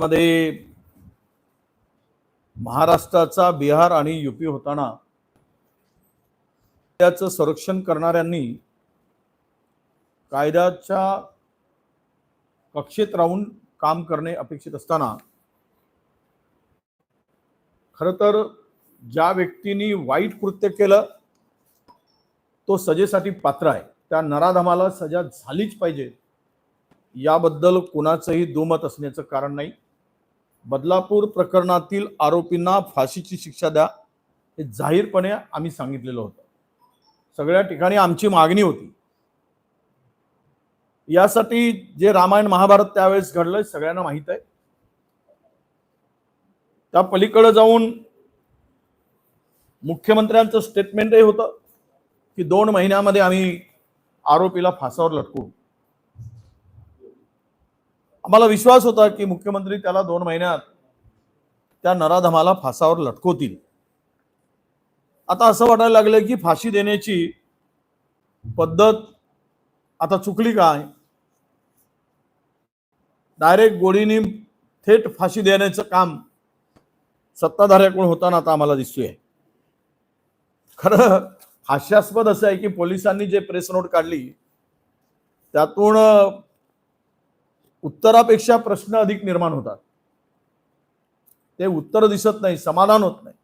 मध्ये महाराष्ट्राचा बिहार आणि युपी होताना त्याचं संरक्षण करणाऱ्यांनी कायद्याच्या कक्षेत राहून काम करणे अपेक्षित असताना खर तर ज्या व्यक्तींनी वाईट कृत्य केलं तो सजेसाठी पात्र आहे. त्या नराधमाला सजा झालीच पाहिजे. याबद्दल कुणाचंही दुमत असण्याचं कारण नाही. बदलापूर प्रकरणातील आरोपींना फाशीची शिक्षा द्या हे जाहीरपणे आम्ही सांगितलेलं होतं. सगळ्या ठिकाणी आमची मागणी होती. यासाठी जे रामायण महाभारत त्यावेळेस घडलंय सगळ्यांना माहीत आहे. त्या पलीकडे जाऊन मुख्यमंत्र्यांचं स्टेटमेंटही होतं की दोन महिन्यामध्ये आम्ही आरोपीला फासावर लटकू आम्हाला विश्वास होता की मुख्यमंत्री त्याला दोन महिन्यात त्या नराधमाला फासावर लटकवतील. आता असं वाटायला लागलं की फाशी देण्याची पद्धत आता चुकली काय डायरेक्ट गोडीने थेट फाशी देण्याचं काम सत्ताधाऱ्याकडून होताना आता आम्हाला दिसतोय. खरं हास्यास्पद असं आहे की पोलिसांनी जे प्रेस नोट काढली त्यातून उत्तरापेक्षा प्रश्न अधिक निर्माण होतात. ते उत्तर दिसत नाही समाधान होत नाही.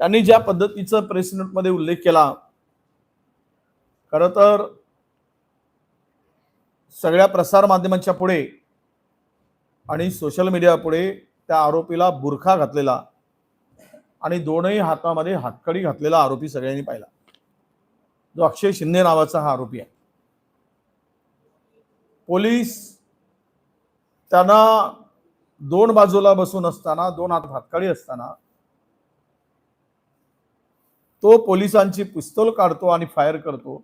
त्यांनी ज्या पद्धतीचा प्रेस नोटमध्ये उल्लेख केला खर तर सगळ्या प्रसार माध्यमांच्या पुढे आणि सोशल मीडिया पुढे त्या आरोपीला बुरखा घातलेला आणि दोनही हातामध्ये हातकडी घातलेला आरोपी सगळ्यांनी पाहिला. जो अक्षय शिंदे नावाचा हा आरोपी आहे. पोलीस त्यांना दोन बाजूला बसून असताना दोन हात हातकाळी असताना तो पोलिसांची पिस्तोल काढतो आणि फायर करतो.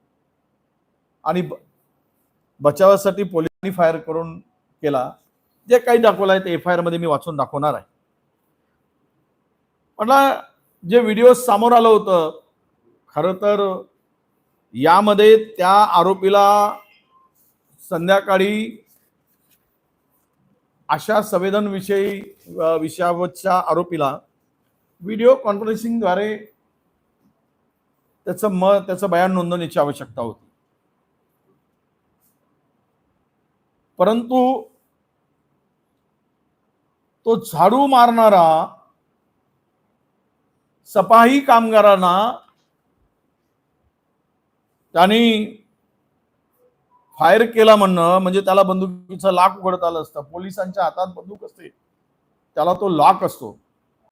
आणि बचावासाठी पोलिसांनी फायर करून केला. जे काही दाखवलं आहे ते एफ आय आरमध्ये मी वाचून दाखवणार आहे. म्हटलं जे व्हिडिओ समोर आलं होतं खरं तर यामध्ये त्या आरोपीला संध्याकाळी अशा संवेदनविषयी विषयावरच्या आरोपीला व्हिडिओ कॉन्फरन्सिंगद्वारे त्याचं मत त्याचं बयान नोंदवण्याची आवश्यकता होती. परंतु तो झाडू मारणारा सपाही कामगारांना त्यांनी फायर केला म्हणणं म्हणजे त्याला बंदुकीचं लाक उघडत आलं असतं. पोलिसांच्या हातात बंदूक असते. त्याला तो लॉक असतो.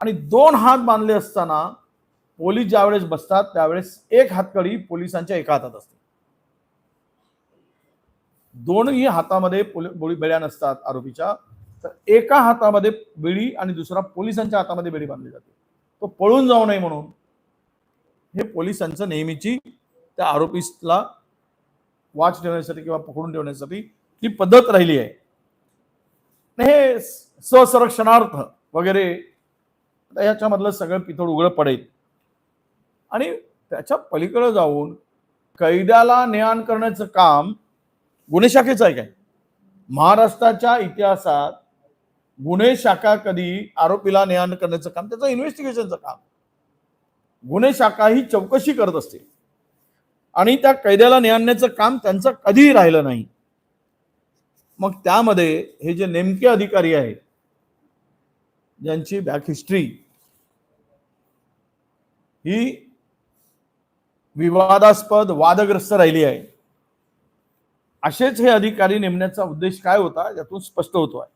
आणि दोन हात बांधले असताना पोलीस ज्यावेळेस बसतात त्यावेळेस एक हातकडी पोलिसांच्या एका हातात असते. दोनही हातामध्ये पोलि- बेड्या नसतात आरोपीच्या. तर एका हातामध्ये बेडी आणि दुसरा पोलिसांच्या हातामध्ये बेडी बांधली जाते. तो पळून जाऊ नये म्हणून. हे पोलिसांचं नेहमीची त्या आरोपीला वाच ठेवण्यासाठी किंवा पकडून ठेवण्यासाठी ही पद्धत राहिली आहे. हे स्वसंरक्षणार्थ वगैरे याच्यामधलं सगळं पितळ उघडं पडेल. आणि त्याच्या पलीकडे जाऊन कैद्याला ज्ञान करण्याचं काम गुन्हे शाखेचं आहे काय? महाराष्ट्राच्या इतिहासात गुन्हे शाखा कधी आरोपीला ज्ञान करण्याचं काम त्याचं इन्व्हेस्टिगेशनचं काम. गुन्हे शाखा ही चौकशी करत असते. आणि त्या कैद्याला आणण्याचं काम त्यांचं कधीही राहिलं नाही. मग त्यामध्ये हे जे नेमके अधिकारी आहेत ज्यांची बॅक हिस्ट्री ही विवादास्पद वादग्रस्त राहिली आहे. असेच हे अधिकारी नेमण्याचा उद्देश काय होता यातून स्पष्ट होतो आहे.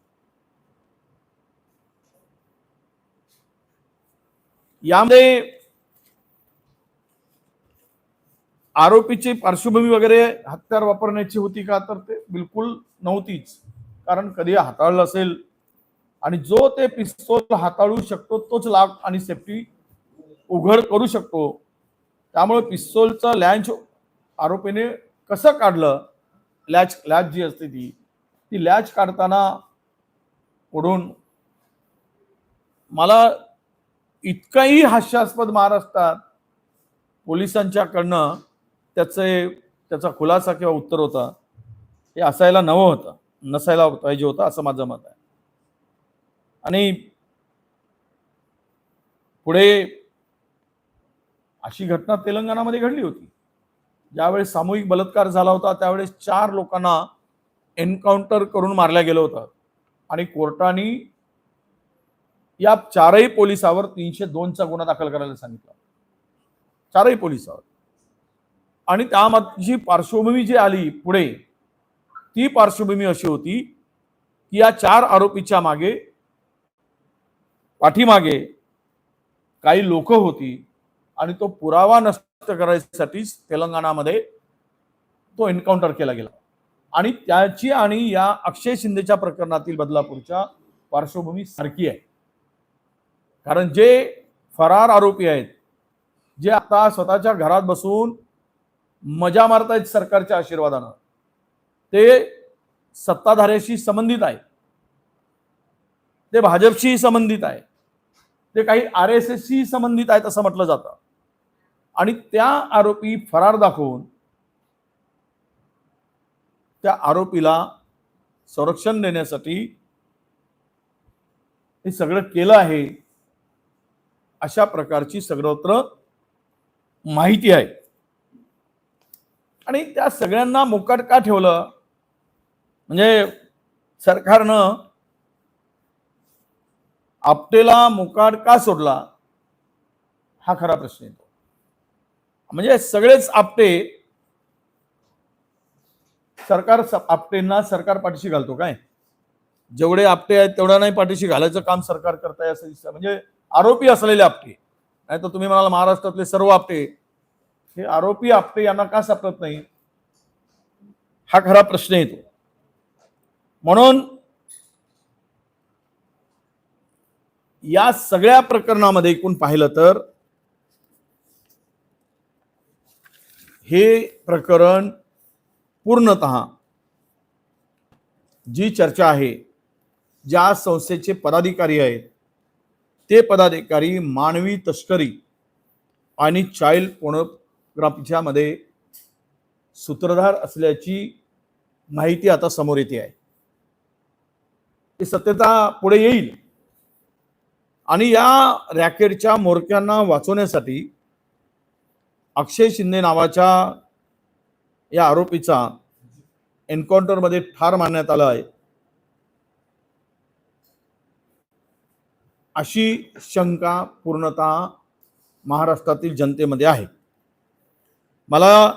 यामध्ये आरोपीची पार्श्वभूमी वगैरे हत्यार वापरण्याची होती का? तर ते बिलकुल नव्हतीच. कारण कधी हाताळलं असेल आणि जो ते पिस्तोल हाताळू शकतो तोच लाभ आणि सेफ्टी उघड करू शकतो. त्यामुळे पिस्तोलचं लॅच आरोपीने कसं काढलं? लॅच लॅच जी असते ती ती लॅच काढताना पुढून मला इतकाही हास्यास्पद महाराष्ट्रात पोलिसांच्याकडनं त्याचे त्याचा खुलासा किंवा उत्तर होता हे असायला नवं होतं नसायला पाहिजे होतं असं माझं मत आहे. आणि पुढे अशी घटना तेलंगणामध्ये घडली होती. ज्यावेळेस सामूहिक बलात्कार झाला होता त्यावेळेस चार लोकांना एन्काउंटर करून मारल्या गेलं होतं आणि कोर्टाने या चारही पोलिसावर तीनशे दोनचा गुन्हा दाखल करायला सांगितला. चारही पोलिसावर. आणि त्यामागची पार्श्वभूमी जी आली पुढे ती पार्श्वभूमी अशी होती की या चार आरोपीच्या मागे पाठीमागे काही लोक होती आणि तो पुरावा नष्ट करायसाठीच तेलंगणामध्ये तो एन्काउंटर केला गेला. आणि त्याची आणि या अक्षय शिंदेच्या प्रकरणातील बदलापूरच्या पार्श्वभूमी सारखी आहे. कारण जे फरार आरोपी आहेत जे आता स्वतःच्या घरात बसून मजा मारतायत सरकारच्या आशीर्वादानं. ते सत्ताधाऱ्याशी संबंधित आहे ते भाजपशी संबंधित आहे ते काही आर एस एसशी संबंधित आहेत असं म्हटलं जातं. आणि त्या आरोपी फरार दाखवून त्या आरोपीला संरक्षण देण्यासाठी हे सगळं केलं आहे. अशा प्रकारची सर्वत्र माहिती आहे. आणि त्या सगळ्यांना मोकाट का ठेवलं? म्हणजे सरकारनं आपटेला मोकाट का सोडला? हा खरा प्रश्न येतो म्हणजे सगळेच आपटे सरकार आपटेंना सरकार पाठीशी घालतो काय? जेवढे आपटे आहेत तेवढ्या नाही पाठीशी घालायचं काम सरकार करताय असं दिसतं. म्हणजे आरोपी असलेले आपटे. नाही तर तुम्ही म्हणाल महाराष्ट्रातले सर्व आपटे हे आरोपी आपटे यांना का सापडत नाही? हा खरा प्रश्न येतो म्हणून या सगळ्या प्रकरणामध्ये एकूण पाहिलं तर हे प्रकरण पूर्णत जी चर्चा आहे ज्या संस्थेचे पदाधिकारी आहेत ते पदाधिकारी मानवी तस्करी आणि चाइल्ड पोर्नोग्राफीच्या मध्ये सूत्रधार असल्याची माहिती आता समोर येते आहे. ती सत्यता पुढे येईल. आणि या रॅकेटच्या मोरक्यांना वाचवण्यासाठी अक्षय शिंदे नावाच्या या आरोपीचा एन्काउंटरमध्ये ठार मारण्यात आला आहे. अशी शंका पूर्णतः महाराष्ट्रातील जनतेमध्ये आहे. मला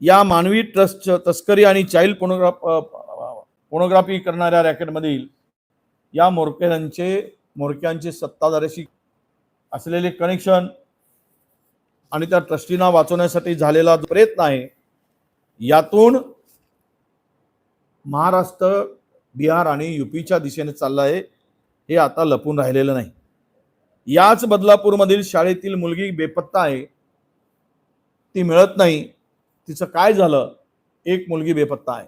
या मानवी ट्रस्ट तस्करी आणि चाइल्ड पोनोग्राफ पोनोग्राफी करणाऱ्या रॅकेटमधील या मोरक्यांचे मोरक्यांचे सत्ताधाऱ्याशी असलेले कनेक्शन आणि त्या ट्रस्टींना वाचवण्यासाठी झालेला प्रयत्न आहे यातून महाराष्ट्र बिहार आणि युपीच्या दिशेने चाललं आहे हे आता लपून राहिलेलं नाही. याच बदलापूरमधील शाळेतील मुलगी बेपत्ता आहे ती मिळत नाही. तिचं काय झालं? एक मुलगी बेपत्ता आहे.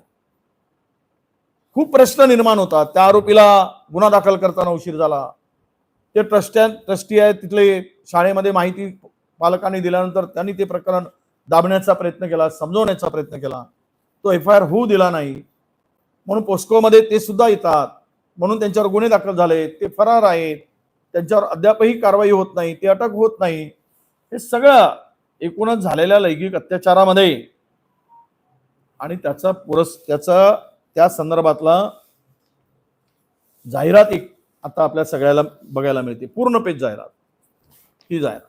खूप प्रश्न निर्माण होतात. त्या आरोपीला गुन्हा दाखल करताना उशीर झाला. ते ट्रस्ट्या ट्रस्टी आहेत. तिथले शाळेमध्ये माहिती पालकांनी दिल्यानंतर त्यांनी ते प्रकरण दाबण्याचा प्रयत्न केला समजवण्याचा प्रयत्न केला. तो एफ आय आर होऊ दिला नाही. म्हणून पोस्कोमध्ये ते सुद्धा येतात. म्हणून त्यांच्यावर गुन्हे दाखल झाले. ते फरार आहेत. त्यांच्यावर अद्यापही कारवाई होत नाही. ते अटक होत नाही. हे सगळं एकूणच झालेल्या लैंगिक अत्याचारामध्ये. आणि त्याचा पुरस् त्याचा त्या संदर्भातला जाहिरात एक आता आपल्या सगळ्याला बघायला मिळते. पूर्ण पेज जाहिरात. ही जाहिरात.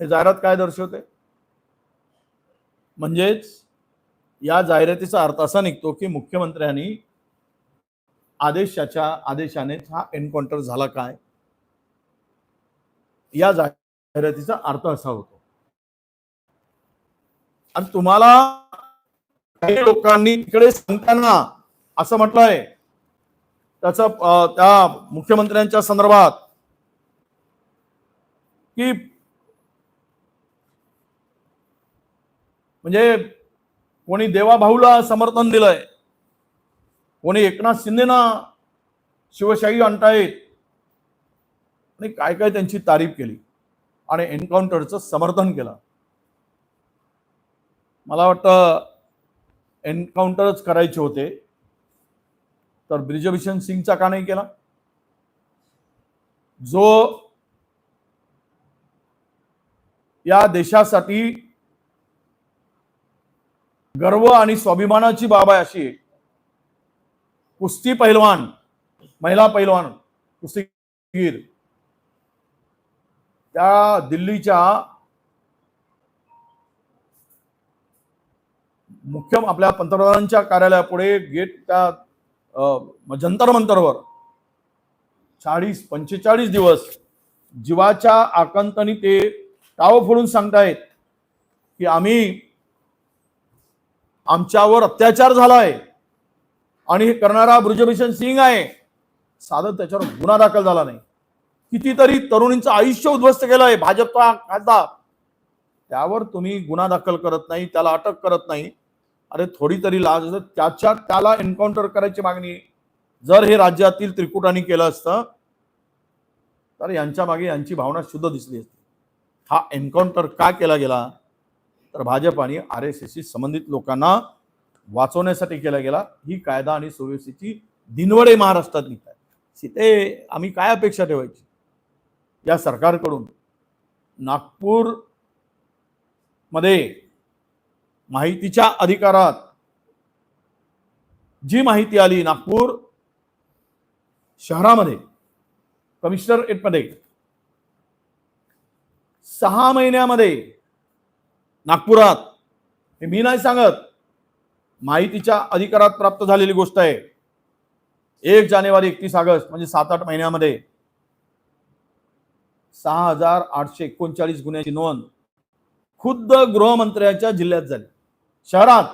हे जाहिरात काय दर्शवते? म्हणजेच या जाहिरातीचा अर्थ असा निघतो की मुख्यमंत्र्यांनी आदेशाच्या आदेशाने हा एन्काउंटर झाला काय? या जाहिरातीचा अर्थ असा होतो. आणि तुम्हाला काही लोकांनी तिकडे सांगताना असं म्हटलंय. त्याचा त्या मुख्यमंत्र्यांच्या संदर्भात की म्हणजे कोणी देवाभाऊला समर्थन दिलंय. कोणी एकनाथ शिंदेना शिवशाही आणतायत. आणि काय काय त्यांची तारीफ केली. आणि एन्काउंटरचं समर्थन केलं. मला वाटतं एन्काउंटरच करायचे होते. तर ब्रिजभूषण सिंगचा का नाही केला? जो या देशासाठी गर्व आणि स्वाभिमानाची बाब आहे अशी कुस्ती पैलवान महिला पैलवान कुस्तीगीर त्या दिल्लीच्या मुख्य आपल्या पंतप्रधानांच्या कार्यालयापुढे गेट त्या जंतर मंतरवर चाळीस पंचेचाळीस दिवस जीवाच्या आकंतनी ते टाव फोडून सांगतायत की आम्ही आमच्यावर अत्याचार झालाय आणि हे करणारा ब्रिजभूषण सिंग आहे. साधं त्याच्यावर गुन्हा दाखल झाला नाही. कितीतरी तरुणींचं आयुष्य उद्ध्वस्त केलं आहे भाजपचा खासदार. त्यावर तुम्ही गुन्हा दाखल करत नाही त्याला अटक करत नाही. अरे थोडी तरी लाज असेल. त्याच्या त्याला एन्काउंटर करायची मागणी. जर हे राज्यातील त्रिकुटांनी केलं असतं तर यांच्या मागे यांची भावना शुद्ध दिसली असती. हा एन्काउंटर का केला गेला? तर भाजप आणि आर एस एसशी संबंधित लोकांना वाचवण्यासाठी केला गेला. ही कायदा आणि सुव्यवस्थेची दिनवडे महाराष्ट्रात निघत आहे ते आम्ही काय अपेक्षा ठेवायची? या सरकारकडून नागपूरमध्ये माहितीच्या अधिकारात जी माहिती आली नागपूर शहरामध्ये कमिशनरेटमध्ये सहा महिन्यामध्ये नागपुरात हे मी नाही सांगत माहितीच्या अधिकारात प्राप्त झालेली गोष्ट आहे. एक जानेवारी एकतीस ऑगस्ट म्हणजे सात आठ महिन्यामध्ये सहा हजार आठशे एकोणचाळीस गुन्ह्याची नोंद. खुद्द गृहमंत्र्याच्या जिल्ह्यात झाली. शहरात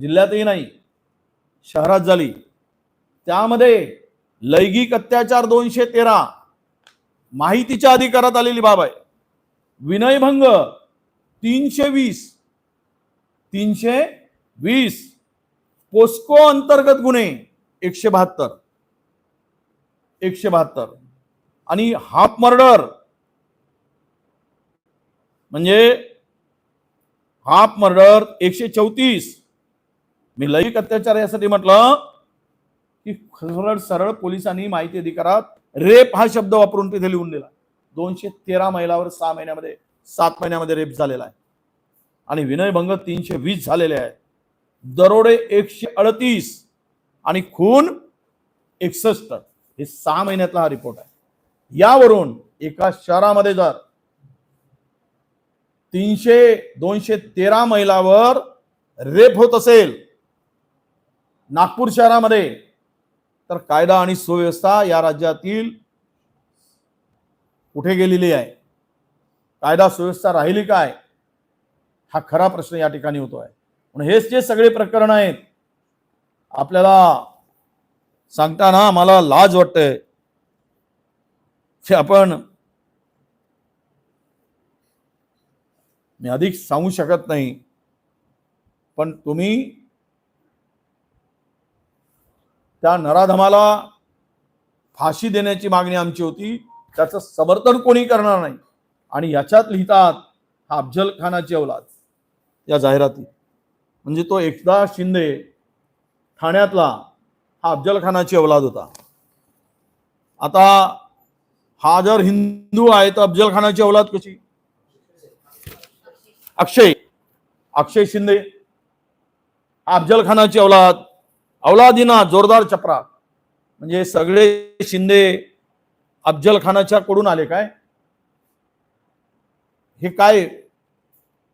जिल्ह्यातही नाही शहरात झाली. त्यामध्ये लैंगिक अत्याचार दोनशे तेरा. माहितीच्या अधिकारात आलेली बाब आहे. विनयभंग तीनशे वीस. तीनशे वीस. पोस्को अंतर्गत गुन्हे एकशे बहात्तर. एकशे बहात्तर. आणि हाफ मर्डर म्हणजे हाफ मर्डर एकशे चौतीस. मी लैंगिक अत्याचार यासाठी म्हटलं की सरळ सरळ पोलिसांनी माहिती अधिकारात रेप हा शब्द वापरून तिथे लिहून दिला. दोनशे तेरा महिलावर सहा महिन्यामध्ये सात महिन्यामध्ये रेप झालेला आहे. आणि विनयभंग तीनशे वीस झालेले आहे दरोडे एकशे अडतीस आणि खून एकसष्ट. हे सहा महिन्यातला हा रिपोर्ट आहे. यावरून एका शहरामध्ये जर तीनशे दोनशे तेरा महिलावर रेप होत असेल. नागपूर शहरामध्ये. तर कायदा आणि सुव्यवस्था या राज्यातील कुठे गेलेली आहे? कायदा सुव्यवस्था राहिली काय? हा खरा प्रश्न या ठिकाणी होतोय. म्हणून हेच जे सगळे प्रकरण आहेत आपल्याला सांगताना मला लाज वाटते की आपण मी अधिक सांगू शकत नाही. पण तुम्ही त्या नराधमाला फाशी देण्याची मागणी आमची होती. त्याचं समर्थन कोणी करणार नाही. आणि याच्यात लिहितात हा अफजल खानाची अवलाद या जाहिराती. म्हणजे तो एकदा शिंदे ठाण्यातला हा अफजल खानाची अवलाद होता. आता हा जर हिंदू आहे तर अफजल खानाची अवलाद कशी? अक्षय अक्षय शिंदे अफजल खानाची अवलाद अवलादीना जोरदार चपरा म्हणजे सगळे शिंदे अफजल खानाच्या कडून आले काय? हे काय?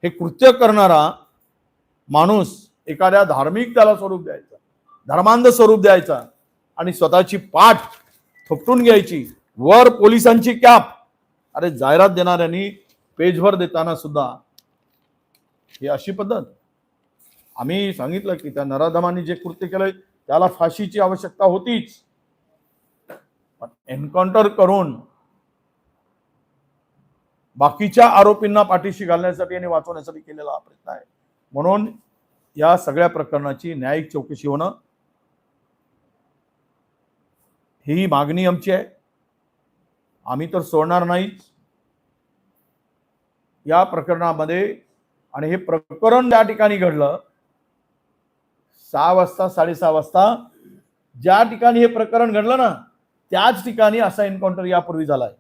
हे कृत्य करणारा माणूस एखाद्या धार्मिक त्याला स्वरूप द्यायचा धर्मांध स्वरूप द्यायचा आणि स्वतःची पाठ थोपटून घ्यायची. वर पोलिसांची कॅप. अरे जाहिरात देणाऱ्यांनी पेजभर देताना सुद्धा ही अशी पद्धत. आम्ही सांगितलं की त्या नराधमांनी जे कृत्य केलंय त्याला फाशीची आवश्यकता होतीच. पण एन्काउंटर करून बाकीच्या आरोपींना पाठीशी घालण्यासाठी आणि वाचवण्यासाठी केलेला हा प्रयत्न आहे. म्हणून या सगळ्या प्रकरणाची न्यायिक चौकशी होणं ही मागणी आमची आहे. आम्ही तर सोडणार नाहीच. या प्रकरणामध्ये आणि हे प्रकरण त्या ठिकाणी घडलं सहा वाजता साडेसहा वाजता ज्या ठिकाणी हे प्रकरण घडलं ना त्याच ठिकाणी असा एन्काउंटर यापूर्वी झालाय.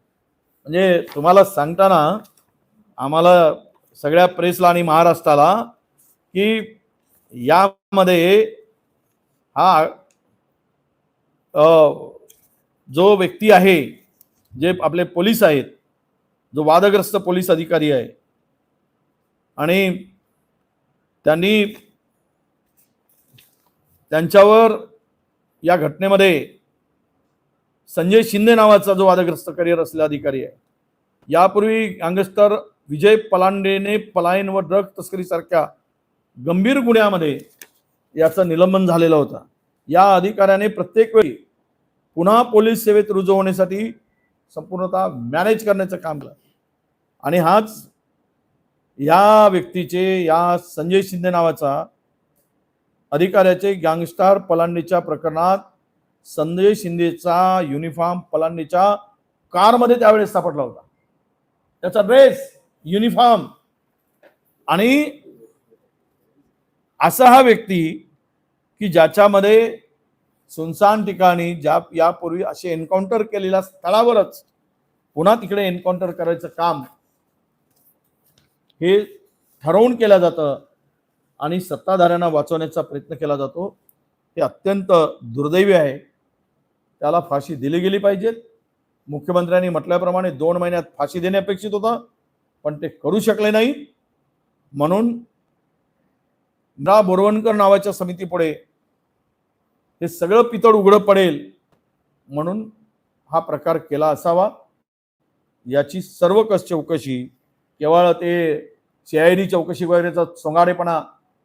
म्हणजे तुम्हाला सांगताना आम्हाला सगळ्या प्रेसला आणि महाराष्ट्राला की यामध्ये हा जो व्यक्ती आहे जे आपले पोलीस आहेत जो वादग्रस्त पोलीस अधिकारी आहे आणि त्यांनी त्यांच्यावर या घटनेमध्ये संजय शिंदे नावाचा जो वादग्रस्त करिअर असलेला अधिकारी आहे यापूर्वी गँगस्टर विजय पलांडेने पलायन व ड्रग तस्करीसारख्या गंभीर गुन्ह्यामध्ये याचं निलंबन झालेलं होतं. या अधिकाऱ्याने प्रत्येक वेळी पुन्हा पोलीस सेवेत रुजू होण्यासाठी संपूर्णतः मॅनेज करण्याचं काम केलं. आणि हाच या व्यक्तीचे या संजय शिंदे नावाचा अधिकाऱ्याचे गँगस्टार पलांडीच्या प्रकरणात संजय शिंदेचा युनिफॉर्म पलांडीच्या कारमध्ये त्यावेळेस सापडला होता. त्याचा ड्रेस युनिफॉर्म आणि असा हा व्यक्ती की ज्याच्यामध्ये सुनसान ठिकाणी ज्या यापूर्वी असे एन्काउंटर केलेल्या स्थळावरच पुन्हा तिकडे एन्काउंटर करायचं काम हे ठरवून केलं जातं आणि सत्ताधाऱ्यांना वाचवण्याचा प्रयत्न केला जातो. हे अत्यंत दुर्दैवी आहे. त्याला फाशी दिली गेली पाहिजेत मुख्यमंत्र्यांनी म्हटल्याप्रमाणे दोन महिन्यात फाशी देणे अपेक्षित होतं पण ते करू शकले नाही. म्हणून ना बोरवणकर नावाच्या समितीपुढे हे सगळं पितळ उघडं पडेल म्हणून हा प्रकार केला असावा. याची सर्व कस चौकशी केवळ ते सीआयडी चौकशी वगैरेचा सोंगाडेपणा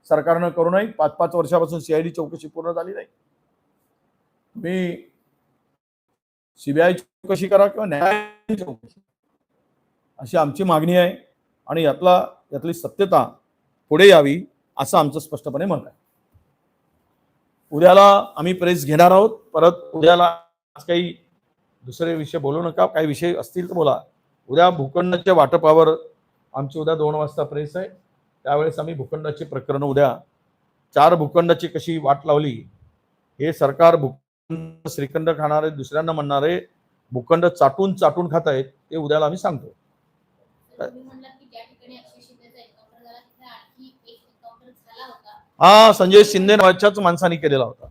सरकारनं करू नये. पाच पाच वर्षापासून सीआयडी चौकशी पूर्ण झाली नाही. तुम्ही सीबीआय चौकशी करा किंवा न्यायालयीन चौकशी. अशी आमची मागणी आहे आणि यातला यातली सत्यता पुढे यावी असं आमचं स्पष्टपणे मत आहे. उद्याला आम्ही प्रेस घेणार आहोत. परत उद्याला आज काही दुसरे विषय बोलू नका. काही विषय असतील तर बोला. उद्या भूखंडाच्या वाटपावर आमची उद्या दोन वाजता प्रेस आहे. त्यावेळेस आम्ही भूखंडाची प्रकरणं उद्या चार भूखंडाची कशी वाट लावली हे सरकार भूखंड श्रीखंड खाणारे दुसऱ्यांना म्हणणारे भूखंड चाटून चाटून खात आहेत ते उद्याला आम्ही सांगतो. हा संजय शिंदे नावाच्याच माणसाने केलेला होता.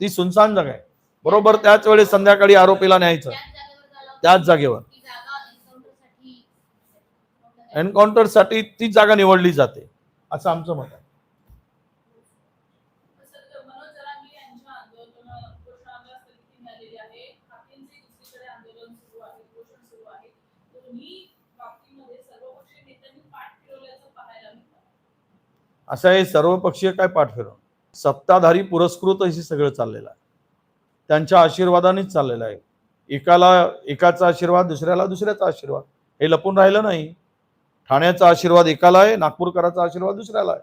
ती सुनसान जागा आहे. बरोबर त्याच वेळेस संध्याकाळी आरोपीला न्यायचं. त्याच जागेवर झाला होता त्याच जागेवर ती जागा एन्काउंटरसाठी एन्काउंटरसाठी ती जागा निवडली जाते असं आमचं मत आहे. आहे असं हे सर्वपक्षीय काय पाठ फिरव. सत्ताधारी पुरस्कृत अशी सगळं चाललेलं आहे. त्यांच्या आशीर्वादानेच चाललेलं आहे. एकाला एकाचा आशीर्वाद दुसऱ्याला दुसऱ्याचा आशीर्वाद. हे लपून राहिलं नाही. ठाण्याचा आशीर्वाद एकाला आहे नागपूरकराचा आशीर्वाद दुसऱ्याला आहे.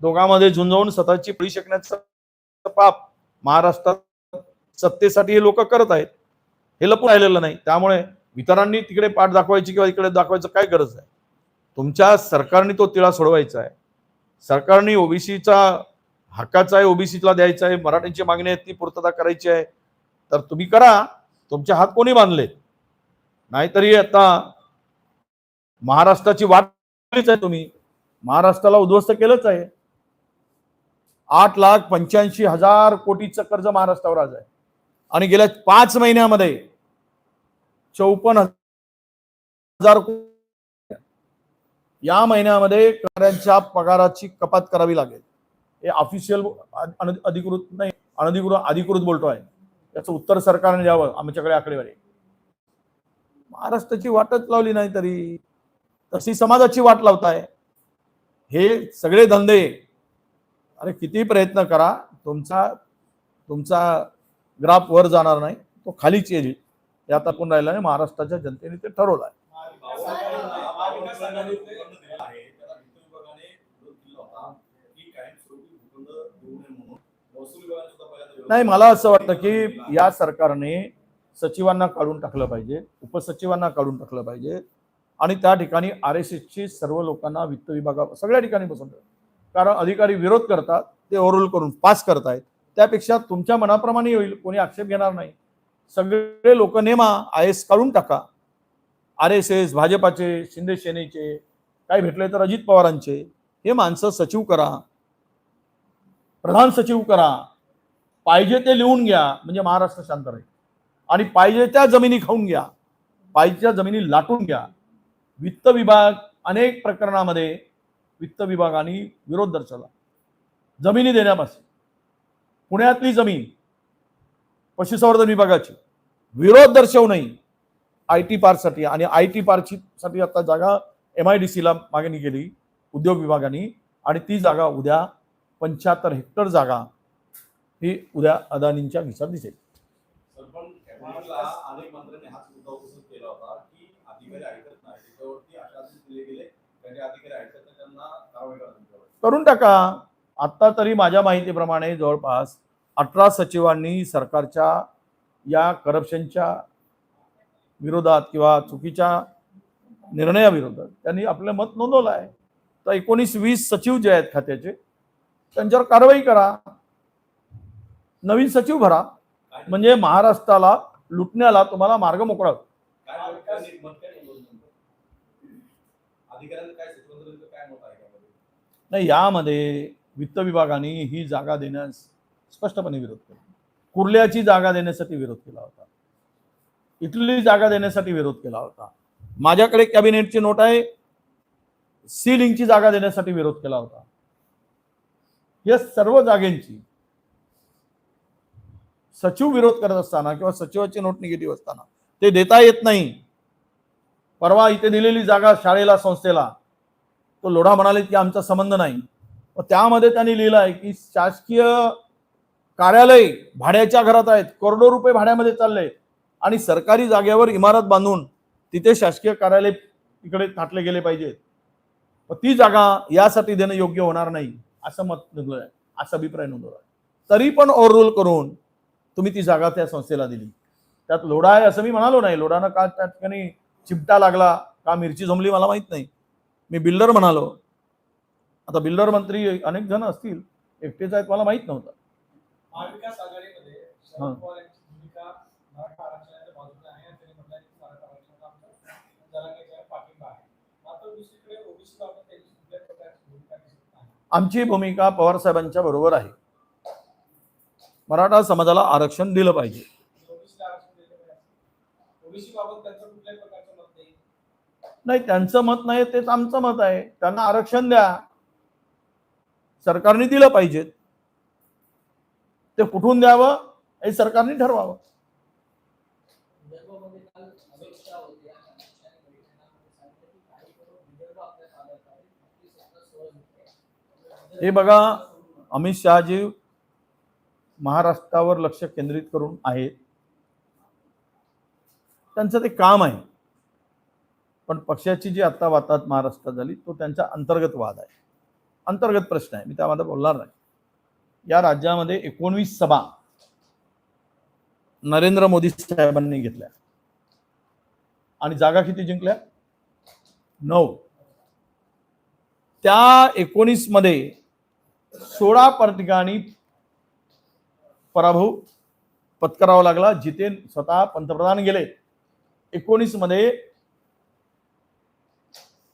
दोघांमध्ये झुंजवून स्वतःची पळी शकण्याचं पाप महाराष्ट्रात सत्तेसाठी हे लोक करत आहेत. हे लपून राहिलेलं नाही. त्यामुळे इतरांनी तिकडे पाठ दाखवायची किंवा इकडे दाखवायचं काय गरज आहे? तुमच्या सरकारने तो तिळा सोडवायचा आहे. सरकारने ओबीसीचा हक्काचा आहे ओबीसीला द्यायचा आहे मराठ्यांची मागणी आहे ती पूर्तता करायची आहे. तर तुम्ही करा. तुमचे हात कोणी बांधले? नाहीतरी आता महाराष्ट्राची वाटलीच आहे तुम्ही. महाराष्ट्राला उद्ध्वस्त केलंच आहे. आठ लाख पंच्याऐंशी हजार कोटीचं कर्ज महाराष्ट्रावर आज आहे. आणि गेल्या पाच महिन्यामध्ये चौपन्न हजार या महिन्यामध्ये कर्मचाऱ्यांच्या पगाराची कपात करावी लागेल. हे ऑफिशियल अधिकृत नाही अनधिकृत अधिकृत बोलतो आहे. याचं उत्तर सरकारने द्यावं आमच्याकडे आकडेवारी. महाराष्ट्राची वाटच लावली नाही तरी. तशी समाजाची वाट लावताय. हे सगळे धंदे. अरे किती प्रयत्न करा तुमचा तुमचा ग्राफ वर जाणार नाही तो खालीच येईल. यात आता राहिला नाही महाराष्ट्राच्या जनतेने ते ठरवलं आहे नाही मला असं वाटतं की या सरकारने सचिवांना काढून टाकलं पाहिजे उपसचिवांना काढून टाकलं पाहिजे. आणि त्या ठिकाणी आर एस एसची सर्व लोकांना वित्त विभागा सगळ्या ठिकाणी बसून कारण अधिकारी विरोध करतात ते ओव्हरऑल करून पास करतायत. त्यापेक्षा तुमच्या मनाप्रमाणे होईल कोणी आक्षेप घेणार नाही. सगळे लोक नेमा आय एस काढून टाका. आर एस एस भाजपाचे शिंदे सेनेचे काय भेटले तर अजित पवारांचे हे माणसं सचिव करा. प्रधान सचिव करा. पाहिजे ते लिहून घ्या म्हणजे महाराष्ट्र शांत राहील. आणि पाहिजे त्या जमिनी खाऊन घ्या. पाहिजे त्या जमिनी लाटून घ्या. वित्त विभाग अनेक प्रकरणामध्ये वित्त विभागाने विरोध दर्शवला. जमिनी देण्यापासून. पुण्यातली जमीन पशुसंवर्धन विभागाची. विरोध दर्शवूनही आय टी पार्कसाठी आणि आय टी पार्कची साठी आता जागा एम आय डी सीला मागणी केली. उद्योग विभागाने आणि ती जागा उद्या पंच्याहत्तर हेक्टर जागा ही उद्या अदानींच्या घिसात दिसेल सर, पण MRला अनेक मंत्र्यांनी हाच मुद्दा उपस्थित केला होता की अधिकारी ऐकत नाही त्याच्यावरती अशा आदेश दिले गेले त्यांचे अधिकारी ऐकत नाही त्यांना कारवाई करा त्यांच्यावर करून टाका. आत्ता तरी माझ्या माहितीप्रमाणे जवळपास अठरा सचिवांनी सरकारच्या या करप्शनच्या विरोधात किंवा चुकीच्या निर्णयाविरोधात त्यांनी आपलं मत नोंदवलं आहे. तर एकोणीस वीस सचिव जे आहेत खात्याचे त्यांच्यावर कारवाई करा. नवीन सचिव भरा. म्हणजे महाराष्ट्राला लुटण्याला तुम्हाला मार्ग मोकळा होईल. काय मत काय मत काय बोलू नंतर? अधिकाऱ्यांचं काय सचिवांचं काय मत आहे त्यामध्ये नाही यामध्ये वित्त विभागाने ही जागा देण्यास स्पष्टपणे विरोध केला. कुर्ल्याची जागा देण्यासाठी विरोध केला होता. इटली जागा देण्यासाठी विरोध केला होता. माझ्याकडे कॅबिनेटची नोट आहे. सीलिंगची जागा देण्यासाठी विरोध केला होता. या सर्व जागेंची सचिव विरोध करत असताना किंवा सचिवाची नोट निगेटिव्ह असताना ते देता येत नाही. परवा इथे दिलेली जागा शाळेला संस्थेला. तो लोढा म्हणाले की आमचा संबंध नाही. व त्यामध्ये त्यांनी लिहिलं आहे की शासकीय कार्यालय भाड्याच्या घरात आहेत. करोडो रुपये भाड्यामध्ये चालले. आणि सरकारी जागेवर इमारत बांधून तिथे शासकीय कार्यालय इकडे थाटले गेले पाहिजेत. व ती जागा यासाठी देणं योग्य होणार नाही असं मत निघलं आहे असा अभिप्राय नोंदवला. आहे. तरी पण ओव्हररूल करून तुम्ही ती जागा त्या संस्थेला दिली. त्यात लोढा आहे असं मी म्हणालो नाही. लोढानं का त्या ठिकाणी चिमटा लागला का मिरची जमली मला माहीत नाही. मी बिल्डर म्हणालो. आता बिल्डर मंत्री अनेक जण असतील एकटेच आहेत मला माहीत नव्हतं. आमची भूमिका पवार साहेबांच्या बरोबर आहे. मराठा समाजाला आरक्षण दिलं पाहिजे ओबीसीला आरक्षण दिलं पाहिजे ओबीसी बाबत त्यांचं कुठल्याही प्रकारचं मत नाही नाही त्यांचं मत नाही तेच आमचं मत आहे. त्यांना आरक्षण द्या. सरकारने दिलं पाहिजे. ते कुठून द्यावं? हे सरकारने ठरवावं. अमित शहा हे बघा अमित शहाजी महाराष्ट्रावर लक्ष केंद्रित करून आहेत. त्यांचं ते काम आहे. पण पक्षाची जी आता वातात महाराष्ट्रात झाली तो त्यांचा अंतर्गत वाद आहे. अंतर्गत प्रश्न आहे. मी त्यामध्ये बोलणार नाही. या राज्यामध्ये एकोणवीस सभा नरेंद्र मोदी साहेबांनी घेतल्या. आणि जागा किती जिंकल्या? नऊ. त्या एकोणीसमध्ये सोळा पर ठिकाणी पराभव पत्करावा लागला. जिथे स्वतः पंतप्रधान गेले. एकोणीसमध्ये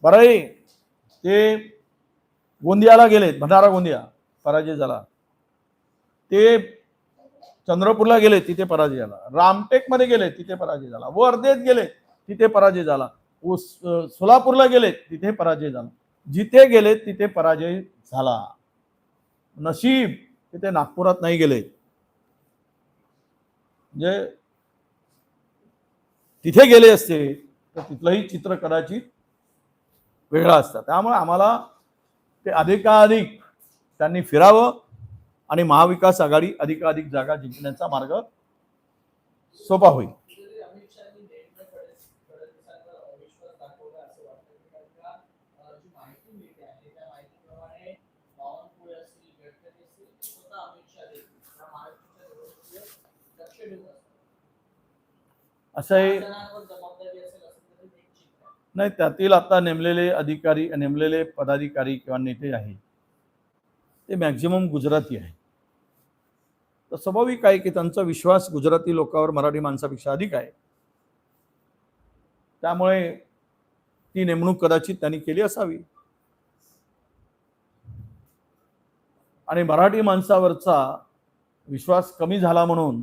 बरं ते गोंदियाला गेलेत भंडारा गोंदिया पराजय झाला. ते चंद्रपूरला गेले तिथे पराजय झाला. रामटेकमध्ये गेले तिथे पराजय झाला. वर्धेत गेले तिथे पराजय झाला. सोलापूरला गेले तिथे पराजय झाला. जिथे गेले तिथे पराजय झाला. नशीब तिथे नागपुरात नाही गेले म्हणजे तिथे गेले असते तर तिथलंही चित्र कदाचित वेगळा असतं त्यामुळे आम्हाला ते अधिकाधिक त्यांनी फिरावं आणि महाविकास आघाडी अधिकाधिक जागा जिंकण्याचा मार्ग सोपा होईल. असं नाही त्यातील आता नेमलेले अधिकारी नेमलेले पदाधिकारी किंवा नेते आहेत. ते मॅक्झिमम गुजराती आहे तर स्वाभाविक आहे की त्यांचा विश्वास गुजराती लोकांवर मराठी माणसापेक्षा अधिक आहे. त्यामुळे ती नेमणूक कदाचित त्यांनी केली असावी. आणि मराठी माणसावरचा विश्वास कमी झाला म्हणून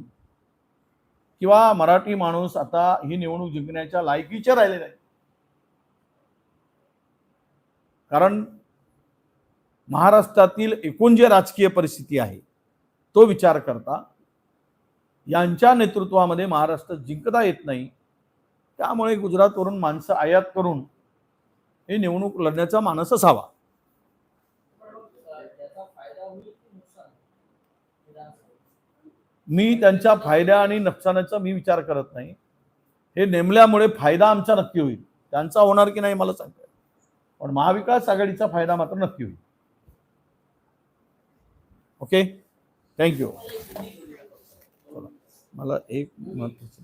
किंवा मराठी माणूस आता ही निवडणूक जिंकण्याच्या लायकीचे राहिले नाही कारण महाराष्ट्रातील एकूण जे राजकीय परिस्थिती आहे तो विचार करता यांच्या नेतृत्वामध्ये महाराष्ट्र जिंकता येत नाही त्यामुळे गुजरातवरून माणसं आयात करून हे निवडणूक लढण्याचा मानस असावा. मी त्यांच्या फायद्या आणि नुकसानाचा मी विचार करत नाही. हे नेमल्यामुळे फायदा आमचा नक्की होईल. त्यांचा होणार की नाही मला सांगता पण महाविकास आघाडीचा फायदा मात्र नक्की होईल. ओके थँक्यू मला एक महत्वाचं